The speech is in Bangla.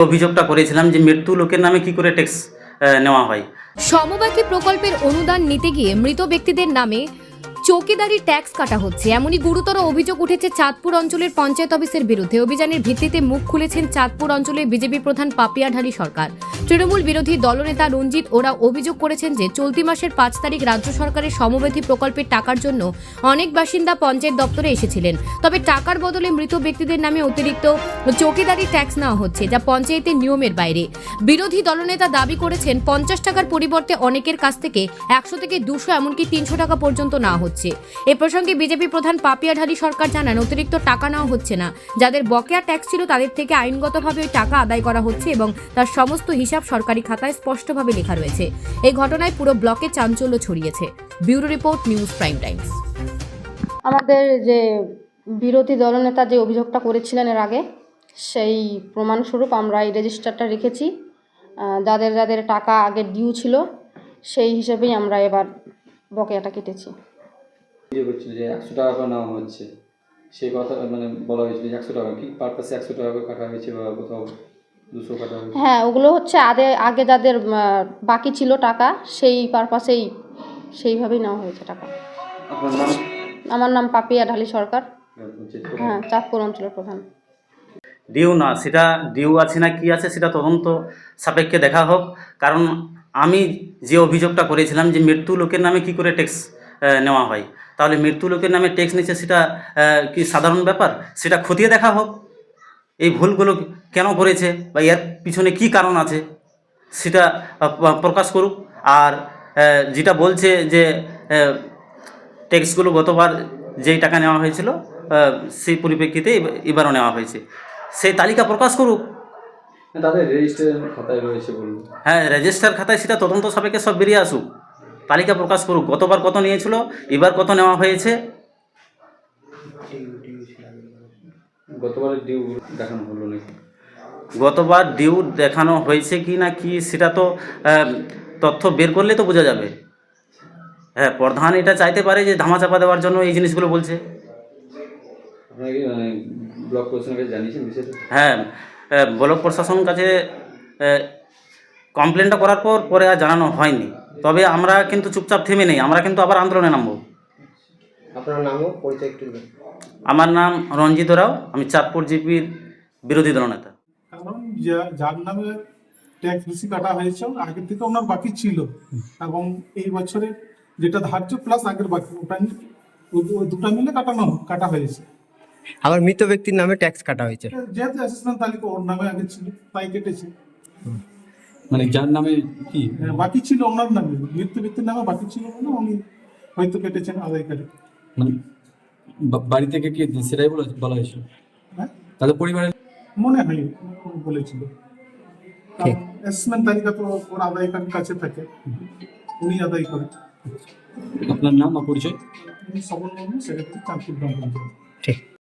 অভিযোগটা করেছিলাম যে মৃত্যু লোকের নামে কি করে ট্যাক্স নেওয়া হয়। সমবাকি প্রকল্পের অনুদান নিতে গিয়ে মৃত ব্যক্তিদের নামে চৌকিদারি ট্যাক্স কাটা হচ্ছে। এমনই গুরুতর অভিযোগ উঠেছে চাঁদপুর অঞ্চলের পঞ্চায়েত অফিসের বিরুদ্ধে। অভিযানের ভিত্তিতে মুখ খুলেছেন চাঁদপুর অঞ্চলের বিজেপি প্রধান পাপিয়া ঢালি সরকার। তৃণমূল বিরোধী দলনেতা রঞ্জিত ওরা অভিযোগ করেছেন যে, চলতি মাসের পাঁচ তারিখ রাজ্য সরকারের সমবেধি প্রকল্পের টাকার জন্য অনেক বাসিন্দা পঞ্চায়েত দপ্তরে এসেছিলেন। তবে টাকার বদলে মৃত ব্যক্তিদের নামে অতিরিক্ত চৌকিদারি ট্যাক্স নেওয়া হচ্ছে, যা পঞ্চায়েতের নিয়মের বাইরে। বিরোধী দলনেতা দাবি করেছেন, পঞ্চাশ টাকার পরিবর্তে অনেকের কাছ থেকে একশো থেকে দুশো, এমনকি তিনশো টাকা পর্যন্ত নেওয়া হচ্ছে। এ প্রসঙ্গে বিজেপি প্রধান পাপিয়া ঢালি সরকার জানান, অতিরিক্ত টাকা নেওয়া হচ্ছে না। যাদের বকেয়া ট্যাক্স ছিল তাদের থেকে আইনগতভাবে ওই টাকা আদায় করা হচ্ছে এবং তার সমস্ত হিসাব সরকারি খাতায় স্পষ্টভাবে লেখা রয়েছে। এই ঘটনায় পুরো ব্লকে চাঞ্চল্য ছড়িয়েছে। Bureau report, news prime times. আমাদের যে বিরোধী দলনেতা যে অভিযোগটা করেছিলেন এর আগে, সেই প্রমাণস্বরূপ আমরা এই রেজিস্টারটা রেখেছি। যাদের যাদের টাকা আগে ডিউ ছিল, সেই হিসেবেই আমরা এবার বকেয়াটা কেটেছি। অভিযোগ হচ্ছিল যে একশো টাকা করে নেওয়া হচ্ছে সেই কথা মানে বলা হয়েছিল যে একশো টাকা। কি পারপাসে একশো টাকা করে কাটা হয়েছে বা কোথাও দুশো কাটা হয়েছে? হ্যাঁ ওগুলো হচ্ছে আগে আগে যাদের বাকি ছিল টাকা সেই পারপাসেই সেইভাবেই নেওয়া হয়েছে টাকা। আপনার নাম? আমার নাম পাপিয়া ঢালি সরকার। হ্যাঁ চাঁদপুর অঞ্চলের প্রধান। ডিউ না সেটা ডিউ আছে না কি আছে সেটা তদন্ত সাপেক্ষে দেখা হোক। কারণ আমি যে অভিযোগটা করেছিলাম যে মৃত্যু লোকের নামে কি করে ট্যাক্স নেওয়া হয় তাহলে মৃত্যু লোকের নামে ট্যাক্স নিচ্ছে সেটা কি সাধারণ ব্যাপার? সেটা খতিয়ে দেখা হোক। এই ভুলগুলো কেন করেছে বা এর পিছনে কি কারণ আছে সেটা প্রকাশ করুক। আর যেটা বলছে যে ট্যাক্সগুলো গতবার যেই টাকা নেওয়া হয়েছিল সেই পরিপ্রেক্ষিতে এবারও নেওয়া হয়েছে। সেই তালিকা প্রকাশ করুক। তাদের রেজিস্ট্রেশন খাতায় রয়েছে বলব হ্যাঁ রেজিস্টার খাতায় সেটা তদন্ত সাপেক্ষে সব বেরিয়ে আসুক। তালিকা প্রকাশ করুক গতবার কত নিয়েছিল এবার কত নেওয়া হয়েছে? গতবারে ডিউ দেখানো হলো নাকি? গতবার ডিউ দেখানো হয়েছে কি না কি সেটা তো তথ্য বের করলে তো বোঝা যাবে। হ্যাঁ প্রধান এটা চাইতে পারে যে ধামাচাপা দেওয়ার জন্য এই জিনিসগুলো বলছে। মানে ব্লক প্রশাসনের কাছে জানিয়েছেন হ্যাঁ ব্লক প্রশাসন কাছে কমপ্লেনটা করার পর পরে আর জানানো হয়নি। তবে আমরা কিন্তু চুপচাপ থেমে নেই আমরা কিন্তু আবার আন্দোলনে নামবো। আপনার নামও পরিচয় একটু আমার নাম রঞ্জিত রাও আমি চাঁদপুর জিপির বিরোধী দলনেতা কারণ যার নামে ট্যাক্স বেশি কাটা হয়েছে আগের থেকে ওনার বাকি ছিল। এবং এই বছরে যেটা ধার্য প্লাস আগের বাকি ওটা দুটা মিলে কাটানো কাটা হয়েছে। আবার মৃত ব্যক্তির নামে ট্যাক্স কাটা হয়েছে। যেহেতু অ্যাসেসমেন্ট তালিকা ওর নামে আগে ছিল তাই কেটেছে। মানে যার নামে কি? হ্যাঁ, বাকি ছিল ওনার নামে। মৃত্যু ব্যক্তির নামে বাকি ছিল না উনি হয়তো কেটেছেন আদায়কারী মানে বা- বাড়ি থেকে কি সেটাই বলা বলা হয়েছিল হ্যাঁ? তাদের পরিবারের মনে হয় বলেছিল। অ্যাসেসমেন্ট তালিকা তো ওর আদায়কারীর কাছে থাকে। উনি আদায় করে। আপনার নাম বা পরিচয়? সবল সেক্রেটারি চাঁদপুর গ্রাম পঞ্চায়েত ঠিক।